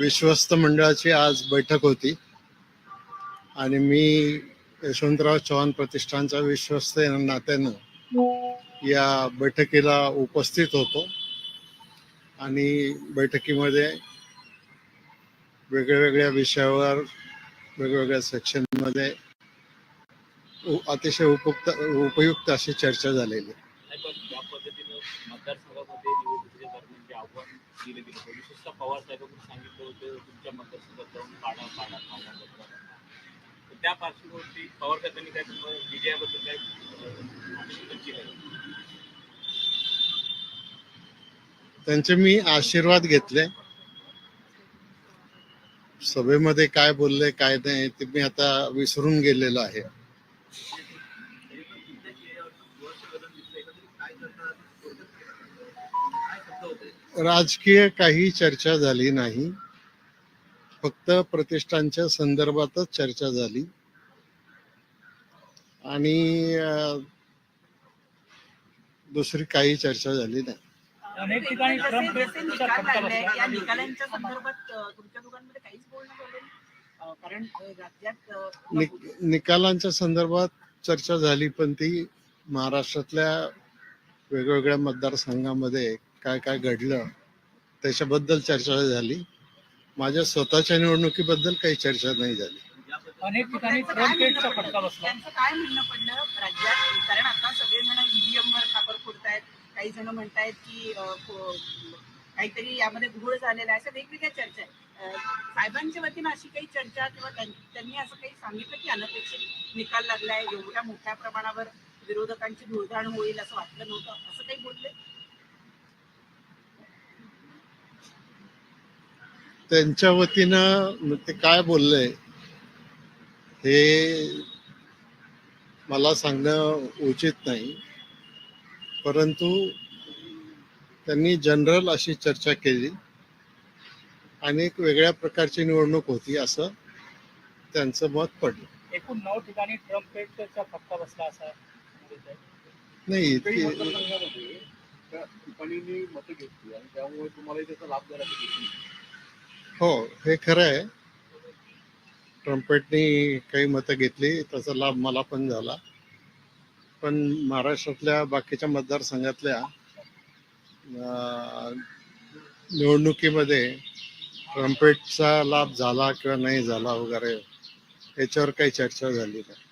विश्वस्त मंडळाची आज बैठक होती. आणि मी यशवंतराव चव्हाण प्रतिष्ठानचा विश्वस्त नात्यानं या बैठकीला उपस्थित होतो. आणि बैठकीमध्ये वेगळ्या वेगळ्या विषयावर वेगवेगळ्या सेक्शनमध्ये अतिशय उपयुक्त उपयुक्त अशी चर्चा झालेली आहे. नाही पण ज्या पद्धतीनं मतदारसंघामध्ये निवडणुकीच्या दरम्यान जे आव्हान दिले गेले. होते विशेषतः पवार साहेबांनी सांगितलं होतं तुमच्या मतदारसंघात जाऊन पाडा पाडा पाडा तर त्या पार्श्वभूमीवरती पवार साहेबांनी काय तुम्हाला विजयाबद्दल काय त्यांचे मी आशीर्वाद घेतले. सभेमध्ये काय बोलले काय नाही ते मी आता विसरून गेलेलो आहे. राजकीय काही चर्चा झाली नाही फक्त प्रतिष्ठानच्या संदर्भातच चर्चा झाली आणि दुसरी काही चर्चा झाली नाही अनेक ठिकाणी ट्रम्प जसे बेल्टचा निकाल फटका लागले बसला. या निकालांच्या संदर्भात अ, तुमच्या दोघांमध्ये काहीच बोलणं झालं नाही? अ, कारण अ, राज्यात अ, निक- निकालांच्या संदर्भात चर्चा झाली पण ती महाराष्ट्रातल्या वेगवेगळ्या मतदारसंघामध्ये काय काय घडलं त्याच्याबद्दल चर्चा झाली. माझ्या स्वतःच्या निवडणुकीबद्दल काही चर्चा नाही झाली. अनेक ठिकाणी त्यांचं काय म्हणणं फटका पडलं? बसला त्यांचं काय म्हणणं पडलं राज्यात? कारण आता सगळेजण ईव्हीएम वर खापर फोडतायत. काही जण म्हणतायत की काहीतरी यामध्ये घोळ झालेला आहे. अशा वेगवेगळ्या चर्चा साहेबांच्या वतीनं अशी काही चर्चा किंवा त्यां- त्यांनी असं काही सांगितलं की अनपेक्षित निकाल लागलाय? एवढ्या मोठ्या प्रमाणावर विरोधकांची धुळधाण होईल असं वाटलं नव्हतं? असं काही बोलले? त्यांच्या वतीनं ते काय बोलले हे मला सांगणं उचित नाही परंतु त्यांनी जनरल अशी चर्चा केली आणि एक वेगळ्या प्रकारची निवडणूक होती असं त्यांचं मत पडलं एकूण नऊ ठिकाणी ट्रम्प बेल्टचा फटका बसला असा. नाही आणि त्यामुळे तुम्हाला त्याचा लाभ झाला. हो हे खरं आहे. ट्रम्पेटनी काही मतं घेतली त्याचा लाभ मला पण झाला. पण महाराष्ट्रातल्या बाकीच्या मतदारसंघातल्या निवडणुकीमध्ये ट्रम्पेटचा लाभ झाला किंवा नाही झाला वगैरे याच्यावर काही चर्चा झाली नाही.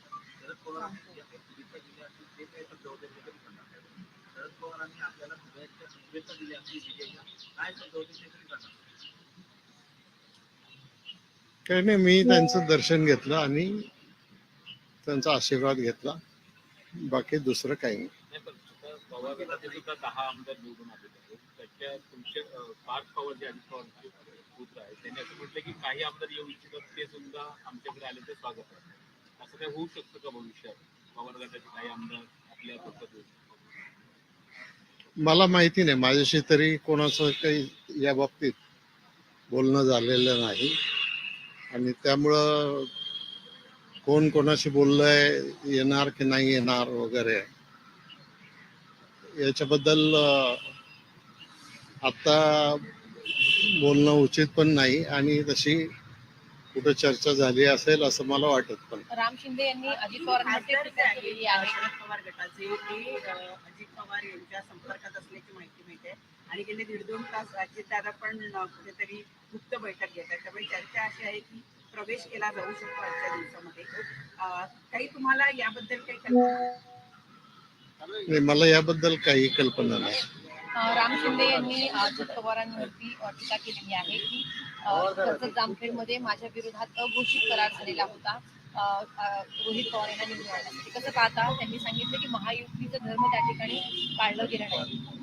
काही नाही मी त्यांचं दर्शन घेतलं आणि त्यांचा आशीर्वाद घेतला. बाकी दुसरं काही नाही. नाही पण आता पवार गटाचे सुद्धा दहा आमदार निवडून आलेले आहेत त्याच्या तुमचे अं, पाच पवार जे अजित पवार पुत्र आहे त्यांनी असं म्हटलं की काही आमदार येऊ इच्छितात ते सुद्धा आमच्याकडे आले ते स्वागत आहे. असं काय होऊ शकतं का भविष्यात? पवार गटाचे काही आमदार आपल्या पक्षात येऊ मला माहिती नाही. माझ्याशी तरी कोणाचं काही या बाबतीत बोलणं झालेलं नाही. आणि त्यामुळं कोण कोणाशी बोललंय येणार की नाही येणार वगैरे याच्याबद्दल आता बोलणं उचित पण नाही आणि तशी कुठं चर्चा झाली असेल असं मला वाटत पण. राम शिंदे यांनी अजित टीका केलेली आहे. शरद पवार गटाचे ते अजित पवार यांच्या संपर्कात असल्याची माहिती मिळते. आणि गेले दीड दोन तास अजितदादा पण कुठेतरी गुप्त बैठक घेत आहेत त्यामुळे चर्चा अशी आहे की प्रवेश केला जाऊ शकतो आजच्या दिवसामध्ये. अ, काही तुम्हाला याबद्दल काही कल्पना? मला याबद्दल काही कल्पना नाही. अं, राम शिंदे यांनी अजित पवारांवरती टीका केलेली आहे की अं, कर्जत जामखेडमध्ये माझ्या विरोधात अघोषित करार झालेला होता. रोहित पवार यांना निवडून कसं पाहता त्यांनी सांगितलं की महायुतीचं धर्म त्या ठिकाणी पाळलं गेलं नाही.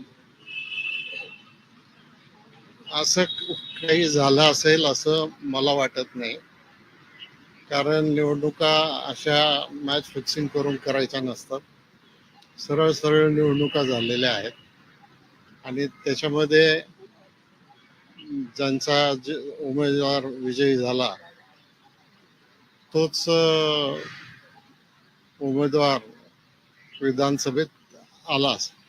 असं काही झालं असेल असं मला वाटत नाही. कारण निवडणुका अशा मॅच फिक्सिंग करून करायच्या नसतात. सरळ सरळ निवडणुका झालेल्या आहेत. आणि त्याच्यामध्ये ज्यांचा जे उमेदवार विजयी झाला तोच उमेदवार विधानसभेत आला असेल.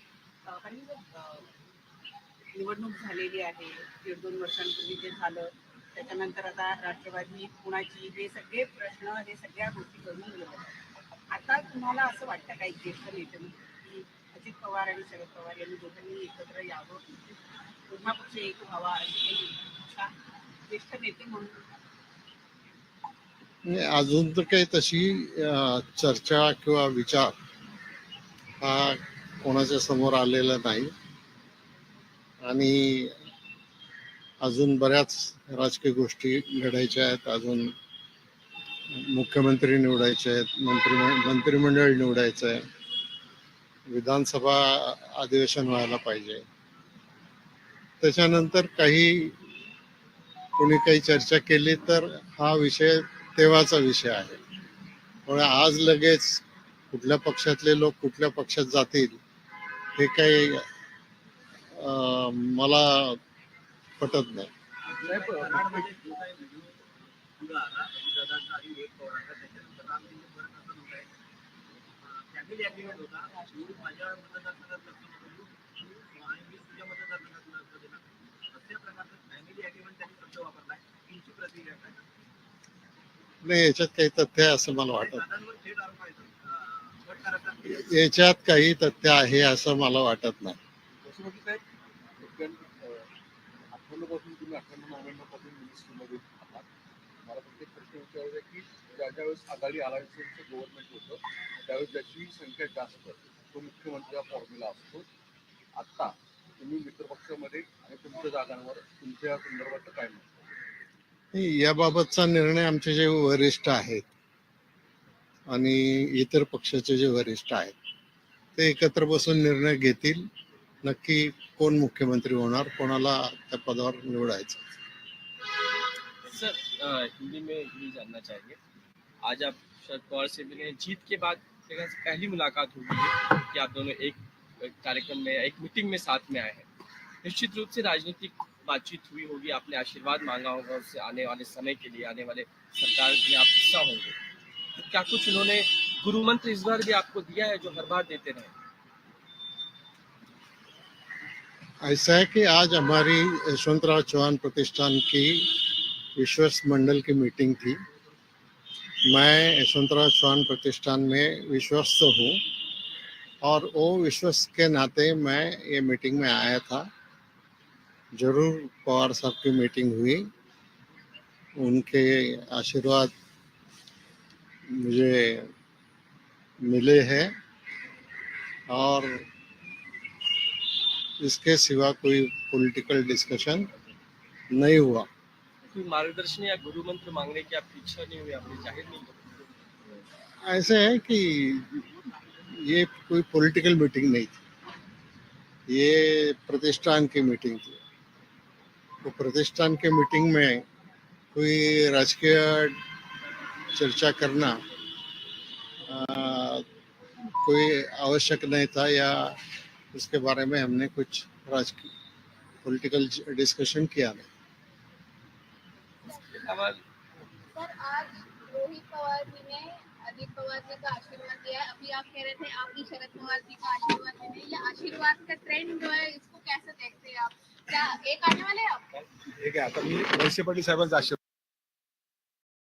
निवडणूक झालेली आहे. दीड दोन वर्षांपूर्वी जे झालं त्याच्यानंतर आता राष्ट्रवादी कुणाची हे सगळे प्रश्न हे सगळ्या गोष्टी करून गेल्या आता तुम्हाला असं वाटतं काही ज्येष्ठ नेते की अजित पवार आणि शरद पवार यांनी दोघांनी एकत्र यावं? पुन्हा पक्ष एक व्हावा अशी काही इच्छा ज्येष्ठ नेते म्हणून? अजून तर काही तशी चर्चा किंवा विचार हा कोणाच्या समोर आलेला नाही. आणि अजून बऱ्याच राजकीय गोष्टी घडायच्या आहेत. अजून मुख्यमंत्री निवडायचे आहेत मंत्री मंत्रिमंडळ निवडायचं आहे विधानसभा अधिवेशन व्हायला पाहिजे. त्याच्यानंतर काही कोणी काही चर्चा केली तर हा विषय तेव्हाचा विषय आहे. पण आज लगेच कुठल्या पक्षातले लोक कुठल्या पक्षात जातील हे काही मला पटत नाही. नाही याच्यात काही तथ्य आहे असं मला वाटत याच्यात काही तथ्य आहे असं मला वाटत नाही. अठ्ठ्याण्णवपासून तुम्ही अठ्ठ्याण्णव नव्याण्णवपासून मिनिस्ट्रीमध्ये आहात. मला फक्त एक प्रश्न विचारायचा की ज्या ज्यावेळेस आघाडी आलायचं गव्हर्नमेंट होतं त्यावेळेस ज्याची संख्या जास्त तो मुख्यमंत्र्याचा फॉर्म्युला असतो. आत्ता तुम्ही मित्रपक्षामध्ये आणि तुमच्या जागांवर तुमच्या संदर्भात काय म्हणतो? याबाबतचा निर्णय आमचे जे वरिष्ठ आहेत आणि इतर पक्षाचे जे वरिष्ठ आहेत ते एकत्र बसून निर्णय घेतील. नक्की कोण मुख्यमंत्री होणार, कोणाला त्या पदावर निवडायचं? सर हिंदी में ही जानना चाहेंगे। आज आप शरद पवार से मिले जीत के बाद पहली मुलाकात हुई है कि आप दोनों एक एक कार्यक्रम में, एक मीटिंग में साथ में आए हैं। निश्चित रूप से राजनीतिक बातचीत हुई होगी, आपने आशीर्वाद मांगा होगा उससे आने वाले समय के लिए, आने वाले सरकार में आप हिस्सा होंगे। तो क्या कुछ उन्होंने गुरु मंत्र इस बार भी आपको दिया है जो हर बार देते रहे? ऐसा है कि आज हमारी यशवंतराव चौहान प्रतिष्ठान की विश्वस मंडल की मीटिंग थी। मैं यशवंतराव चौहान प्रतिष्ठान में विश्वस्त हूँ और वो विश्वस्त के नाते मैं ये मीटिंग में आया था। ज़रूर पवार साहब की मीटिंग हुई। उनके आशीर्वाद मुझे मिले हैं और इसके सिवा कोई पॉलिटिकल डिस्कशन नहीं हुआ। कोई मार्गदर्शन या गुरु मंत्र मांगने की आपकी इच्छा नहीं हुई आपने ज़ाहिर नहीं की ऐसे है कि ये कोई पॉलिटिकल मीटिंग नहीं थी। ये प्रतिष्ठान की मीटिंग थी। तो प्रतिष्ठान के मीटिंग में कोई राजकीय चर्चा करना आ, कोई आवश्यक नहीं था या उसके बारे में हमने कुछ राजकीय पॉलिटिकल डिस्कशन किया सर आज रोहित पवार जी ने अजित पवार जी का आशीर्वाद दिया है। अभी आप कह रहे थे आप भी शरद पवार जी का आशीर्वाद दे रहे हैं ये आशीर्वाद का ट्रेंड जो है इसको कैसे देखते हैं आप? क्या एक आने वाले हैं आप? हे काय आता मी वळसे पाटील साहेबांचा आशीर्वाद